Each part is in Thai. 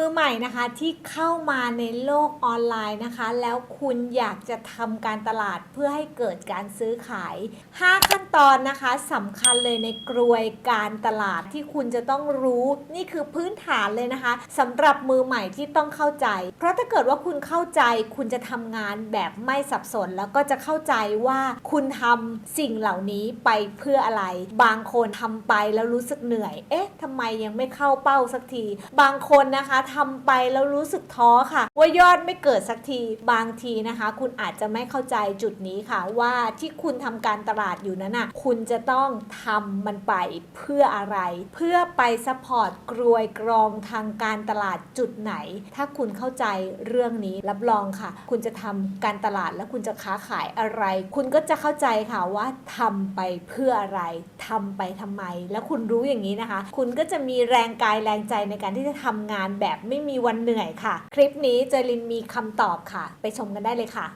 มือใหม่นะคะที่เข้ามาในโลกออนไลน์นะคะ แล้วคุณอยากจะทำการตลาดเพื่อให้เกิดการซื้อขาย 5 ขั้นตอนนะคะสำคัญเลยในกรวยการตลาดที่คุณจะต้องรู้นี่คือพื้นฐานเลยนะคะสำหรับมือใหม่ที่ต้องเข้าใจ เพราะถ้าเกิดว่าคุณเข้าใจคุณจะทำงานแบบไม่สับสน แล้วก็จะเข้าใจว่าคุณทำสิ่งเหล่านี้ไปเพื่ออะไร บางคนทำไปแล้วรู้สึกเหนื่อย เอ๊ะทำไมยังไม่เข้าเป้าสักที บางคนนะคะทำไปแล้วรู้สึกท้อค่ะ ว่ายอดไม่เกิดสักทีบางทีนะคะ คุณอาจจะไม่เข้าใจจุดนี้ค่ะ ว่าที่คุณทำการตลาดอยู่นั้นน่ะคุณจะต้องทำมันไปเพื่ออะไร เพื่อไปซัพพอร์ตกรวยกรองทางการตลาดจุดไหน ถ้าคุณเข้าใจเรื่องนี้รับรองค่ะ คุณจะทำการตลาดแล้วคุณจะค้าขายอะไร คุณก็จะเข้าใจค่ะว่าทำไปเพื่ออะไรทำไปทำไม แล้วคุณรู้อย่างนี้นะคะ คุณก็จะมีแรงกายแรงใจในการที่จะทำงานแบบไม่มีวันเหนื่อยค่ะ คลิปนี้เจรินมีคำตอบค่ะ ไปชมกันได้เลยค่ะ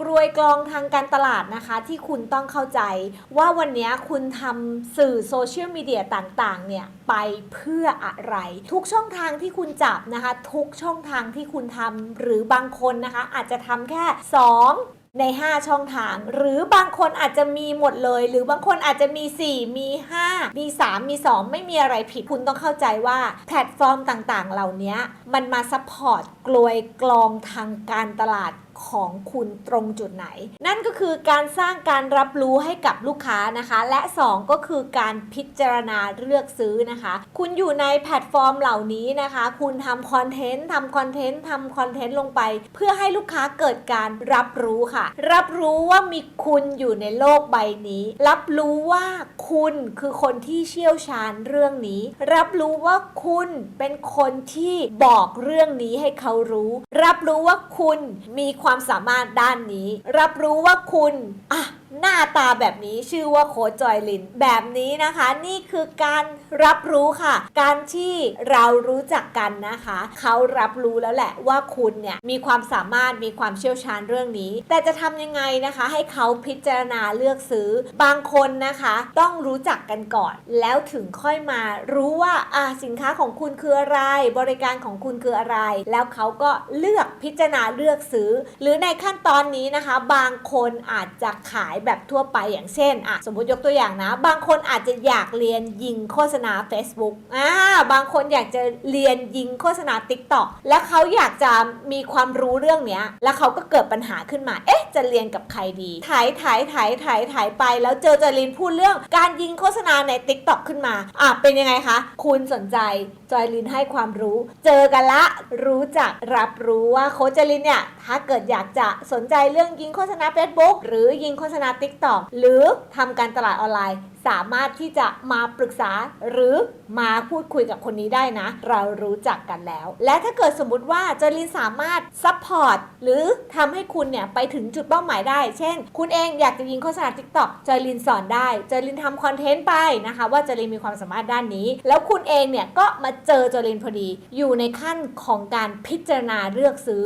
กรวยกรองทางการตลาดนะคะ ที่คุณต้องเข้าใจว่าวันนี้คุณทำสื่อโซเชียลมีเดียต่างๆ เนี่ย ไปเพื่ออะไร ทุกช่องทางที่คุณจับนะคะ ทุกช่องทางที่คุณทำหรือบางคนนะคะ อาจจะทำแค่ 2 ใน 5 ช่องทาง หรือบางคนอาจจะมีหมดเลย หรือบางคนอาจจะมี 4 มี 5 มี 3 มี 2 ไม่มีอะไรผิดคุณต้องเข้าใจว่าแพลตฟอร์มต่างๆ เหล่านี้มันมาซัพพอร์ต กลวยกลองทางการตลาดของคุณตรงจุดไหน นั่นก็คือการสร้างการรับรู้ให้กับลูกค้านะคะ และ 2 ก็คือการพิจารณาเลือกซื้อนะคะ คุณอยู่ในแพลตฟอร์มเหล่านี้นะคะ คุณทำคอนเทนต์ทำคอนเทนต์ทำคอนเทนต์ลงไป เพื่อให้ลูกค้าเกิดการรับรู้ค่ะ รับรู้ว่ามีคุณอยู่ในโลกใบนี้ รับรู้ว่าคุณคือคนที่เชี่ยวชาญเรื่องนี้ รับรู้ว่าคุณเป็นคนที่บอกเรื่องนี้ให้เขารู้ รับรู้ว่าคุณมีความสามารถด้านนี้ รับรู้ว่าคุณอะ หน้าตาแบบนี้ชื่อว่าโคจอยลิน แบบนี้นะคะ นี่คือการรับรู้ค่ะ การที่เรารู้จักกันนะคะ เขารับรู้แล้วแหละว่าคุณเนี่ยมีความสามารถมีความเชี่ยวชาญเรื่องนี้ แต่จะทำยังไงนะคะ ให้เขาพิจารณาเลือกซื้อ บางคนนะคะ ต้องรู้จักกันก่อน แล้วถึงค่อยมารู้ว่าอะสินค้าของคุณคืออะไร บริการของคุณคืออะไร แล้วเขาก็เลือกพิจารณาเลือกซื้อ หรือในขั้นตอนนี้นะคะ บางคนอาจจะขายแบบทั่วไปอย่างเช่นอะสมมติยกตัวอย่างนะ บางคนอาจจะอยากเรียนยิงโฆษณา Facebook อ่าบางคนอยากจะเรียนยิงโฆษณา TikTok และเขาอยากจะมีความรู้เรื่องเนี้ย แล้วเขาก็เกิดปัญหาขึ้นมา เอ๊ะ จะเรียนกับใครดีถ่ายถ่ายถ่ายถ่ายถ่ายไป แล้วเจอจอรินพูดเรื่องการยิงโฆษณาใน TikTok ขึ้นมาอะเป็นยังไงคะ คุณสนใจจอยลินให้ความรู้ เจอกันละรู้จักรับรู้ว่าโคจรินเนี่ยถ้าเกิดอยากจะสนใจเรื่องยิงโฆษณา Facebook หรือยิงโฆษณา TikTok หรือทำการตลาดออนไลน์ สามารถที่จะมาปรึกษาหรือมาพูดคุยกับคนนี้ได้นะ เรารู้จักกันแล้ว และถ้าเกิดสมมติว่าจรินสามารถซัพพอร์ตหรือทำให้คุณเนี่ยไปถึงจุดเป้าหมายได้ เช่น คุณเองอยากจะยิงโฆษณา TikTok จรินสอนได้จรินทำคอนเทนต์ไปนะคะว่าจรินมีความสามารถด้านนี้ แล้วคุณเองเนี่ยก็มาเจอจรินพอดี อยู่ในขั้นของการพิจารณาเลือกซื้อ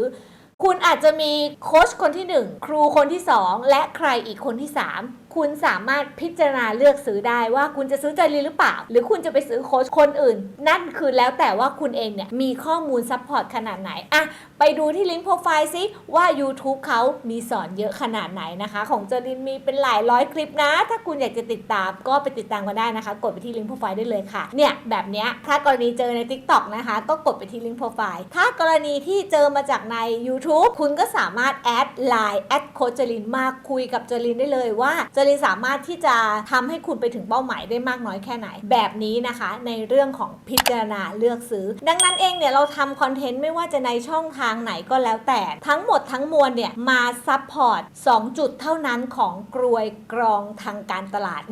คุณอาจจะมีโค้ชคนที่ 1 ครูคนที่ 2 และใครอีกคนที่ 3คุณสามารถพิจารณาเลือกซื้อได้ว่าคุณจะซื้อใจรีหรือเปล่า หรือคุณจะไปซื้อโค้ชคนอื่น นั่นคือแล้วแต่ว่าคุณเองเนี่ยมีข้อมูลซัพพอร์ตขนาดไหนอะไปดูที่ลิงก์โปรไฟล์ซิว่า YouTube เขามีสอนเยอะขนาดไหนนะคะ ของเจรินมีเป็นหลายร้อยคลิปนะ ถ้าคุณอยากจะติดตามก็ไปติดตามกันได้นะคะ กดไปที่ลิงก์โปรไฟล์ได้เลยค่ะเนี่ยแบบเนี้ยถ้ากรณีเจอใน TikTok นะคะ ก็กดไปที่ลิงก์โปรไฟล์ถ้ากรณีที่เจอมาจากใน YouTube คุณก็สามารถแอดไลน์แอดโค้ชจอรินมาคุยกับเจรินได้เลยว่าเจรินสามารถที่จะทำให้คุณไปถึงเป้าหมายได้มากน้อยแค่ไหน แบบนี้นะคะ ในเรื่องของพิจารณาเลือกซื้อ ดังนั้นเองเนี่ยเราทำคอนเทนต์ไม่ว่าจะในช่องทางไหนก็แล้วแต่ ทั้งหมดทั้งมวลเนี่ยมาซัพพอร์ต2จุดเท่านั้นของกรวยกรองทางการตลาด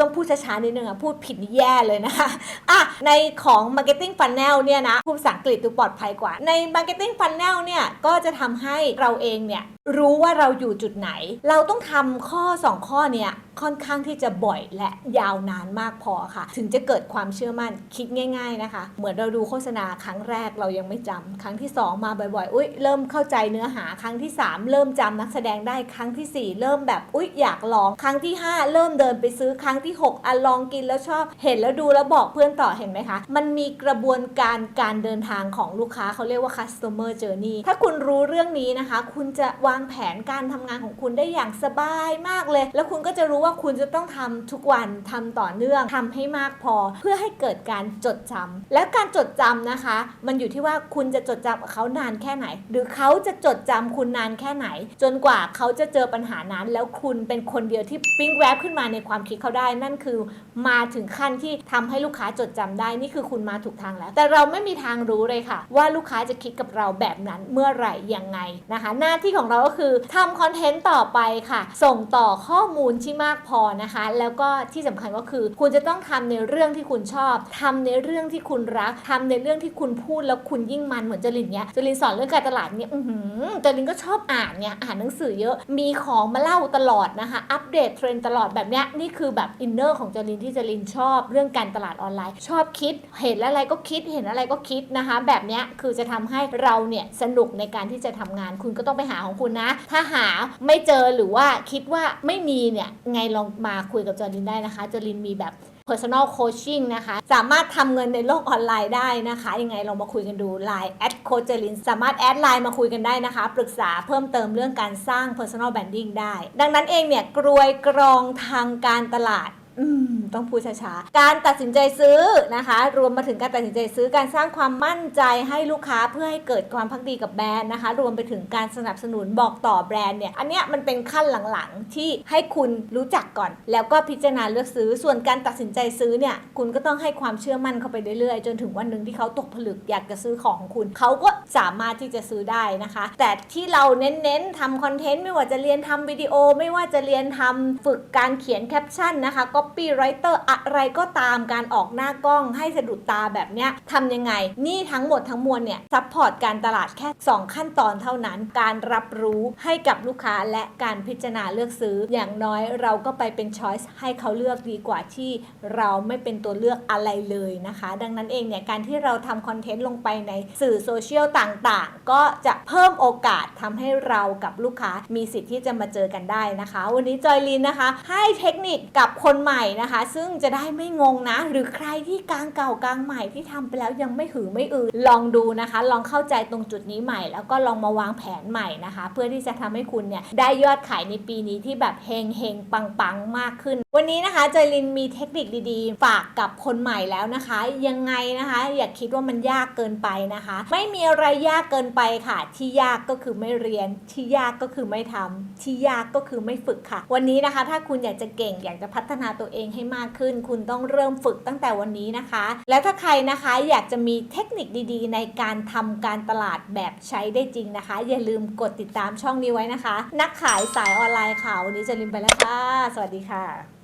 ต้องพูดช้าๆนิดนึงอะพูดผิดนี่แย่เลยนะคะอะในของ Marketing Funnel เนี่ยนะพูดภาษาอังกฤษดูปลอดภัยกว่า ใน Marketing Funnel เนี่ย ก็จะทำให้เราเองเนี่ย รู้ว่าเราอยู่จุดไหน เราต้องทำข้อ 2 ข้อเนี่ยค่อนข้างที่จะบ่อยและยาวนานมากพอค่ะ ถึงจะเกิดความเชื่อมั่นคิดง่าย ๆนะคะ เหมือนเราดูโฆษณาครั้งแรกเรายังไม่จำครั้งที่ 2 มาบ่อยๆ อุ้ยเริ่มเข้าใจเนื้อหาครั้งที่ 3 เริ่มจำนักแสดงได้ครั้งทีสี่ 4 เริ่มแบบอุ้ยอยากลอง ครั้งที่ 5 เริ่มเดินไปซื้อครั้งที่ 6อะลองกินแล้วชอบ เห็นแล้วดูแล้วบอกเพื่อนต่อเห็นไหมคะ มันมีกระบวนการการเดินทางของลูกค้าเขาเรียกว่า customer journey ถ้าคุณรู้เรื่องนี้นะคะ คุณจะวางางแผนการทำงานของคุณได้อย่างสบายมากเลย แล้วคุณก็จะรู้ว่าคุณจะต้องทำทุกวันทำต่อเนื่องทำให้มากพอ เพื่อให้เกิดการจดจำและการจดจำนะคะ มันอยู่ที่ว่าคุณจะจดจำเขานานแค่ไหน หรือเขาจะจดจำคุณนานแค่ไหน จนกว่าเขาจะเจอปัญหานั้น แล้วคุณเป็นคนเดียวที่ปิ๊งแวบขึ้นมาในความคิดเขาได้ นั่นคือมาถึงขั้นที่ทำให้ลูกค้าจดจำได้นี่คือคุณมาถูกทางแล้ว แต่เราไม่มีทางรู้เลยค่ะ ว่าลูกค้าจะคิดกับเราแบบนั้นเมื่อไหร่ยังไงนะคะ หน้าที่ของเราก็คือทำคอนเทนต์ต่อไปค่ะ ส่งต่อข้อมูลที่มากพอนะคะ แล้วก็ที่สำคัญก็คือ คุณจะต้องทำในเรื่องที่คุณชอบทำในเรื่องที่คุณรักทำในเรื่องที่คุณพูดแล้วคุณยิ่งมันเหมือนจรินเนี้ยจรินสอนเรื่องการตลาดเนี่ยอือหือจรินก็ชอบอ่านเนี่ยอ่านหนังสือเยอะมีของมาเล่าตลอดนะคะ อัปเดตเทรนตลอดแบบเนี้ยนี่คือแบบอินเนอร์ของจรินที่จรินชอบ เรื่องการตลาดออนไลน์ ชอบคิด เห็นอะไรก็คิดเห็นอะไรก็คิดนะคะ แบบเนี้ยคือจะทำให้เราเนี่ยสนุกในการที่จะทำงาน คุณก็ต้องไปหาของคุณนะ ถ้าหาไม่เจอหรือว่าคิดว่าไม่มีเนี่ยไงลองมาคุยกับจรินได้นะคะจรินมีแบบ personal coaching นะคะ สามารถทำเงินในโลกออนไลน์ได้นะคะ ยังไงลองมาคุยกันดู Line แอดโคจลินสามารถแอดไลน์มาคุยกันได้นะคะ ปรึกษาเพิ่มเติมเรื่องการสร้าง personal branding ได้ ดังนั้นเองเนี่ยกรวยกรองทางการตลาด ต้องพูดช้าๆ การตัดสินใจซื้อนะคะ รวมมาถึงการตัดสินใจซื้อการสร้างความมั่นใจให้ลูกค้าเพื่อให้เกิดความพักดีกับแบรนด์นะคะ รวมไปถึงการสนับสนุนบอกต่อแบรนด์เนี่ย อันเนี้ยมันเป็นขั้นหลังๆ ที่ให้คุณรู้จักก่อน แล้วก็พิจารณาเลือกซื้อ ส่วนการตัดสินใจซื้อเนี่ย คุณก็ต้องให้ความเชื่อมั่นเข้าไปเรื่อยๆ จนถึงวันหนึ่งที่เขาตกผลึกอยากจะซื้อของของคุณ เขาก็สามารถที่จะซื้อได้นะคะ แต่ที่เราเน้นๆทำคอนเทนต์ไม่ว่าจะเรียนทำวิดีโอ ไม่ว่าจะเรียนทำฝึกการเขียนแคปชั่นนะคะ copywriter อะไรก็ตามการออกหน้ากล้องให้สะดุดตาแบบเนี้ยทำยังไง นี่ทั้งหมดทั้งมวลเนี่ยซัพพอร์ตการตลาดแค่ 2 ขั้นตอนเท่านั้น การรับรู้ให้กับลูกค้าและการพิจารณาเลือกซื้อ อย่างน้อยเราก็ไปเป็นช้อยส์ให้เขาเลือกดีกว่าที่เราไม่เป็นตัวเลือกอะไรเลยนะคะ ดังนั้นเองเนี่ยการที่เราทำคอนเทนต์ลงไปในสื่อโซเชียลต่างๆ ก็จะเพิ่มโอกาสทำให้เรากับลูกค้ามีสิทธิ์ที่จะมาเจอกันได้นะคะ วันนี้จอยลินนะคะ ให้เทคนิคกับคนใหม่นะคะ ซึ่งจะได้ไม่งงนะ หรือใครที่กลางเก่ากลางใหม่ที่ทำไปแล้วยังไม่หือไม่อือลองดูนะคะ ลองเข้าใจตรงจุดนี้ใหม่ แล้วก็ลองมาวางแผนใหม่นะคะ เพื่อที่จะทำให้คุณเนี่ยได้ยอดขายในปีนี้ที่แบบเฮงเฮงปังปังมากขึ้น วันนี้นะคะจอยลินมีเทคนิคดีๆ ฝากกับคนใหม่แล้วนะคะ ยังไงนะคะ อย่าคิดว่ามันยากเกินไปนะคะ ไม่มีอะไรยากเกินไปค่ะ ที่ยากก็คือไม่เรียน ที่ยากก็คือไม่ทำที่ยากก็คือไม่ฝึกค่ะ วันนี้นะคะ ถ้าคุณอยากจะเก่งอยากจะพัฒนาตัวเองให้มากขึ้น คุณต้องเริ่มฝึกตั้งแต่วันนี้นะคะ และถ้าใครนะคะอยากจะมีเทคนิคดีๆ ในการทำการตลาดแบบใช้ได้จริงนะคะ อย่าลืมกดติดตามช่องนี้ไว้นะคะ นักขายสายออนไลน์ค่ะวันนี้จะลิมไปแล้วค่ะ สวัสดีค่ะ